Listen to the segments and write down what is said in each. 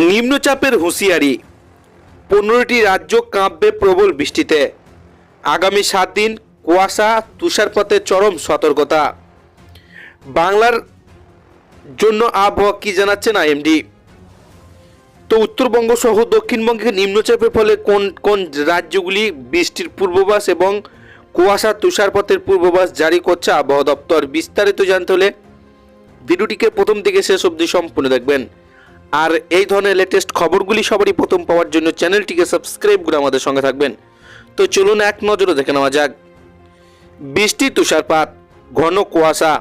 নিম্নচাপের হুঁশিয়ারি। পনেরোটি রাজ্য কাঁপবে প্রবল বৃষ্টিতে। আগামী সাত দিন কুয়াশা তুষারপাতের চরম সতর্কতা। বাংলার জন্য আবহাওয়া কি জানাচ্ছেন আইএমডি তো উত্তরবঙ্গ সহ দক্ষিণবঙ্গে নিম্নচাপের ফলে কোন কোন রাজ্যগুলি বৃষ্টির পূর্বাভাস এবং কুয়াশা, তুষারপাতের পূর্বাভাস জারি করছে আবহাওয়া দপ্তর? বিস্তারিত জানতে হলে ভিডিওটিকে প্রথম থেকে শেষ অবধি সম্পূর্ণ দেখবেন। আর এই ধরনের লেটেস্ট খবরগুলি সবারই প্রথম পাওয়ার জন্য চ্যানেলটিকে সাবস্ক্রাইব করে আমাদের সঙ্গে থাকবেন। তো চলুন এক নজরে দেখে নেওয়া যাক। বৃষ্টি তুষারপাত, ঘন কুয়াশা,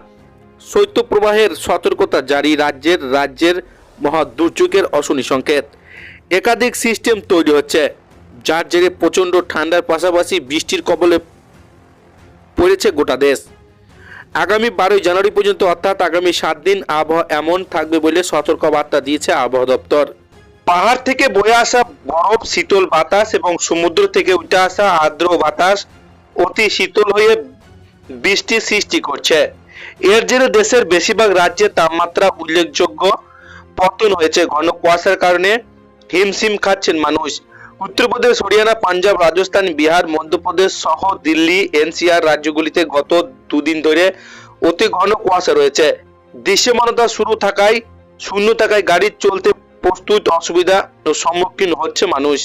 শৈত্যপ্রবাহের সতর্কতা জারি রাজ্যের রাজ্যের মহা দুর্যোগের অশনি সংকেত। একাধিক সিস্টেম তৈরি হচ্ছে, যার জেরে প্রচণ্ড ঠান্ডার পাশাপাশি বৃষ্টির কবলে পড়েছে গোটা দেশ। আগামী বারোই জানুয়ারি পর্যন্ত, অর্থাৎ আগামী সাত দিন আবহাওয়া এমন থাকবে বলে সতর্ক বার্তা দিয়েছে আবহাওয়া দপ্তর। পাহাড় থেকে বয়ে আসা বরফ, শীতল বাতাস এবং সমুদ্র থেকে উঠে আসা আর্দ্র বাতাস অতি শীতল হয়ে বৃষ্টির সৃষ্টি করছে। এর জেরে দেশের বেশিরভাগ রাজ্যে তাপমাত্রা উল্লেখযোগ্য পতন হয়েছে। ঘন কুয়াশার কারণে হিমশিম খাচ্ছেন মানুষ। উত্তরপ্রদেশ হরিয়ানা, পাঞ্জাব, রাজস্থান, বিহার, মধ্যপ্রদেশ সহ দিল্লি, এনসিআর রাজ্যগুলিতে গত দুদিন ধরে অতি ঘন কুয়াশা রয়েছে। দৃশ্যমানতা শুরু থাকায়, শূন্য থাকায় গাড়ি চলতে প্রস্তুত অসুবিধা সম্মুখীন হচ্ছে মানুষ।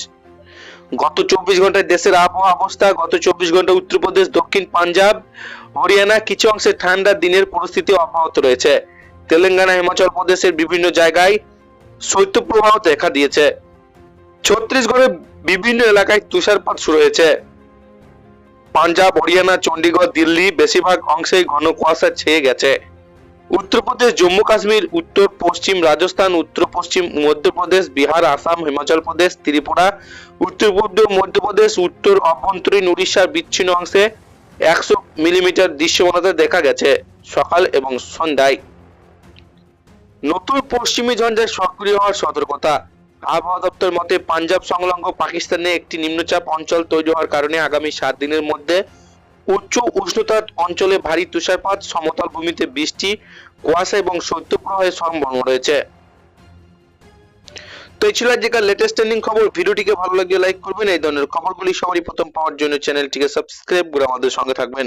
গত চব্বিশ ঘন্টায় দেশের আবহাওয়া অবস্থা, গত চব্বিশ ঘণ্টা উত্তরপ্রদেশ দক্ষিণ পাঞ্জাব, হরিয়ানা, কিছু অংশে ঠান্ডা দিনের পরিস্থিতি অব্যাহত রয়েছে। তেলেঙ্গানা, হিমাচল প্রদেশের বিভিন্ন জায়গায় শৈত্যপ্রবাহ দেখা দিয়েছে। ছত্তিশগড়ের বিভিন্ন এলাকায় তুষারপাত শুরু হয়েছে। পাঞ্জাব, হরিয়ানা, চণ্ডীগড়, দিল্লি বেশিরভাগ অংশেই ঘন কুয়াশা ছেয়ে গেছে। উত্তরপ্রদেশ, জম্মু কাশ্মীর, উত্তর পশ্চিম রাজস্থান, উত্তর পশ্চিম মধ্যপ্রদেশ, বিহার, আসাম, হিমাচল প্রদেশ, ত্রিপুরা, উত্তর পূর্ব মধ্যপ্রদেশ, উত্তর অভ্যন্তরীণ উড়িষ্যার বিচ্ছিন্ন অংশে একশো মিলিমিটার দৃশ্যমানতা দেখা গেছে সকাল এবং সন্ধ্যায়। নতুন পশ্চিমী ঝঞ্ঝার সক্রিয় হওয়ার সতর্কতা। আবহাওয়া দপ্তর মতে, পাঞ্জাব সংলগ্ন পাকিস্তানে একটি নিম্নচাপ অঞ্চল তৈরি হওয়ার কারণে আগামী সাত দিনের মধ্যে উচ্চ উষ্ণতার অঞ্চলে ভারী তুষারপাত, সমতল ভূমিতে বৃষ্টি, কুয়াশা এবং শৈত্যপ্রবাহের সম্ভাবনা রয়েছে। তো এই ছিল আজকের লেটেস্ট ট্রেন্ডিং খবর। ভিডিওটিকে ভালো লাগলে লাইক করবেন। এই ধরনের খবরগুলি সবারই প্রথম পাওয়ার জন্য চ্যানেলটিকে সাবস্ক্রাইব করে আমাদের সঙ্গে থাকবেন।